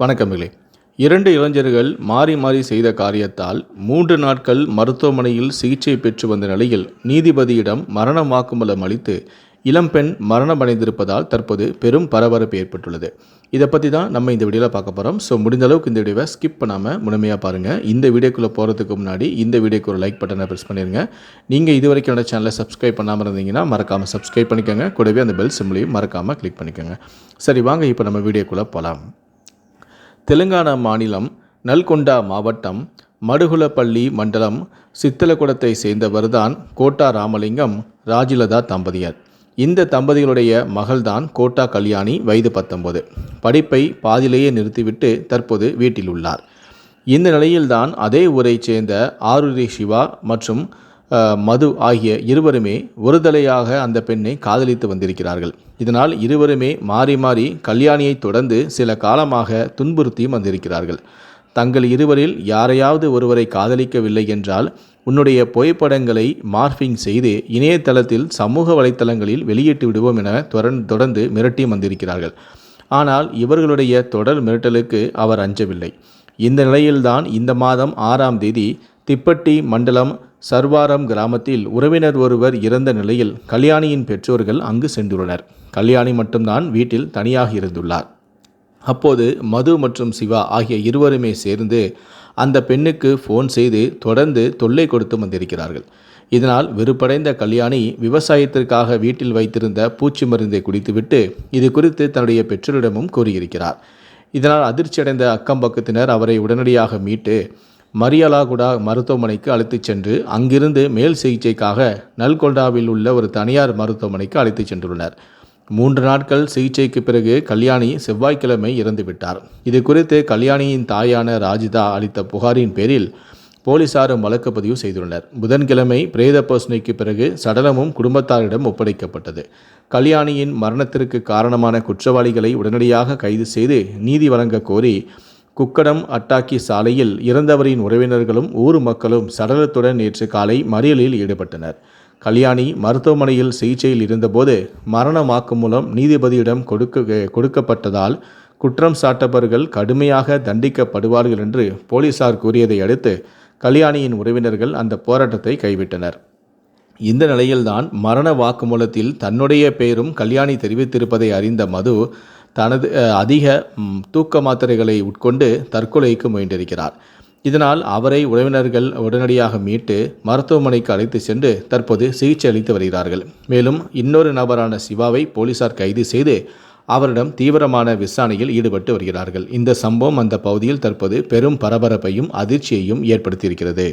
வணக்கமில்லை இரண்டு இளைஞர்கள் மாறி மாறி செய்த காரியத்தால் மூன்று நாட்கள் மருத்துவமனையில் சிகிச்சை பெற்று வந்த நிலையில் நீதிபதியிடம் மரண வாக்குமூலம் அளித்து இளம்பெண் மரணமடைந்திருப்பதால் தற்போது பெரும் பரபரப்பு ஏற்பட்டுள்ளது. இதை பற்றி தான் நம்ம இந்த வீடியோவில் பார்க்க போகிறோம் ஸோ முடிந்த அளவுக்கு இந்த வீடியோவை ஸ்கிப் பண்ணாமல் முழுமையாக பாருங்கள் இந்த வீடியோக்குள்ளே போகிறதுக்கு முன்னாடி இந்த வீடியோக்கு ஒரு லைக் பட்டனை ப்ரெஸ் பண்ணிடுங்க நீங்கள் இது வரைக்கும் என்னோட சேனலை சப்ஸ்கிரைப் பண்ணாமல் இருந்தீங்கன்னா மறக்காமல் சப்ஸ்கிரைப் பண்ணிக்கோங்க. கூடவே அந்த பெல் சிம்லையும் மறக்காமல் கிளிக் பண்ணிக்கோங்க. சரி வாங்க இப்போ நம்ம வீடியோக்குள்ளே போகலாம் தெலுங்கானா மாநிலம் நல்கொண்டா மாவட்டம் மடுகுலப்பள்ளி மண்டலம் சித்தலகுடத்தை சேர்ந்தவர்தான் கோட்டா ராமலிங்கம் ராஜிலதா தம்பதியர். இந்த தம்பதிகளுடைய மகள்தான் கோட்டா கல்யாணி வயது பத்தொன்பது. படிப்பை பாதியிலேயே நிறுத்திவிட்டு தற்போது வீட்டில் உள்ளார். இந்த நிலையில்தான் அதே ஊரைச் சேர்ந்த ஆருரி சிவா மற்றும் மது ஆகிய இருவருமே ஒருதலையாக அந்த பெண்ணை காதலித்து வந்திருக்கிறார்கள். இதனால் இருவருமே மாறி மாறி கல்யாணியை தொடர்ந்து சில காலமாக துன்புறுத்தியும் வந்திருக்கிறார்கள். தங்கள் இருவரில் யாரையாவது ஒருவரை காதலிக்கவில்லை என்றால் உன்னுடைய புகைப்படங்களை மார்பிங் செய்து இணையதளத்தில் சமூக வலைத்தளங்களில் வெளியிட்டு விடுவோம் என தொடர்ந்து தொடர்ந்து மிரட்டி வந்திருக்கிறார்கள். ஆனால் இவர்களுடைய தொடர் மிரட்டலுக்கு அவர் அஞ்சவில்லை. இந்த நிலையில்தான் இந்த மாதம் ஆறாம் தேதி திப்பட்டி மண்டலம் சர்வாரம் கிராமத்தில் உறவினர் ஒருவர் இறந்த நிலையில் கல்யாணியின் பெற்றோர்கள் அங்கு சென்றுள்ளனர். கல்யாணி மட்டும்தான் வீட்டில் தனியாக இருந்துள்ளார். அப்போது மது மற்றும் சிவா ஆகிய இருவருமே சேர்ந்து அந்த பெண்ணுக்கு ஃபோன் செய்து தொடர்ந்து தொல்லை கொடுத்து வந்திருக்கிறார்கள். இதனால் வெறுப்படைந்த கல்யாணி விவசாயத்திற்காக வீட்டில் வைத்திருந்த பூச்சி மருந்தை குடித்துவிட்டு இது குறித்து தன்னுடைய பெற்றோரிடமும் கூறியிருக்கிறார். இதனால் அதிர்ச்சியடைந்த அக்கம் பக்கத்தினர் அவரை உடனடியாக மீட்டு மரியலாகுடா மருத்துவமனைக்கு அழைத்துச் சென்று அங்கிருந்து மேல் சிகிச்சைக்காக நல்கொண்டாவில் உள்ள ஒரு தனியார் மருத்துவமனைக்கு அழைத்துச் சென்றுள்ளனர். மூன்று நாட்கள் சிகிச்சைக்கு பிறகு கல்யாணி செவ்வாய்க்கிழமை இறந்துவிட்டார். இது குறித்து கல்யாணியின் தாயான ராஜிதா அளித்த புகாரின் பேரில் போலீசாரும் வழக்கு பதிவு செய்துள்ளனர். புதன்கிழமை பிரேத பரிசோதனைக்கு பிறகு சடலமும் குடும்பத்தாரிடம் ஒப்படைக்கப்பட்டது. கல்யாணியின் மரணத்திற்கு காரணமான குற்றவாளிகளை உடனடியாக கைது செய்து நீதி வழங்க கோரி குக்கடம் அட்டாக்கி சாலையில் இறந்தவரின் உறவினர்களும் ஊர் மக்களும் சடலத்துடன் நேற்று காலை மறியலில் ஈடுபட்டனர். கல்யாணி மருத்துவமனையில் சிகிச்சையில் இருந்தபோது மரண வாக்குமூலம் நீதிபதியிடம் கொடுக்க கொடுக்கப்பட்டதால் குற்றம் சாட்டப்பவர்கள் கடுமையாக தண்டிக்கப்படுவார்கள் என்று போலீசார் கூறியதை அடுத்து கல்யாணியின் உறவினர்கள் அந்த போராட்டத்தை கைவிட்டனர். இந்த நிலையில்தான் மரண வாக்குமூலத்தில் தன்னுடைய பெயரும் கல்யாணி தெரிவித்திருப்பதை அறிந்த மது தனது அதிக தூக்க மாத்திரைகளை உட்கொண்டு தற்கொலைக்கு முயன்றிருக்கிறார். இதனால் அவரை உறவினர்கள் உடனடியாக மீட்டு மருத்துவமனைக்கு அழைத்து சென்று தற்போது சிகிச்சை அளித்து வருகிறார்கள். மேலும் இன்னொரு நபரான சிவாவை போலீசார் கைது செய்து அவரிடம் தீவிரமான விசாரணையில் ஈடுபட்டு வருகிறார்கள். இந்த சம்பவம் அந்த பகுதியில் தற்போது பெரும் பரபரப்பையும் அதிர்ச்சியையும் ஏற்படுத்தியிருக்கிறது.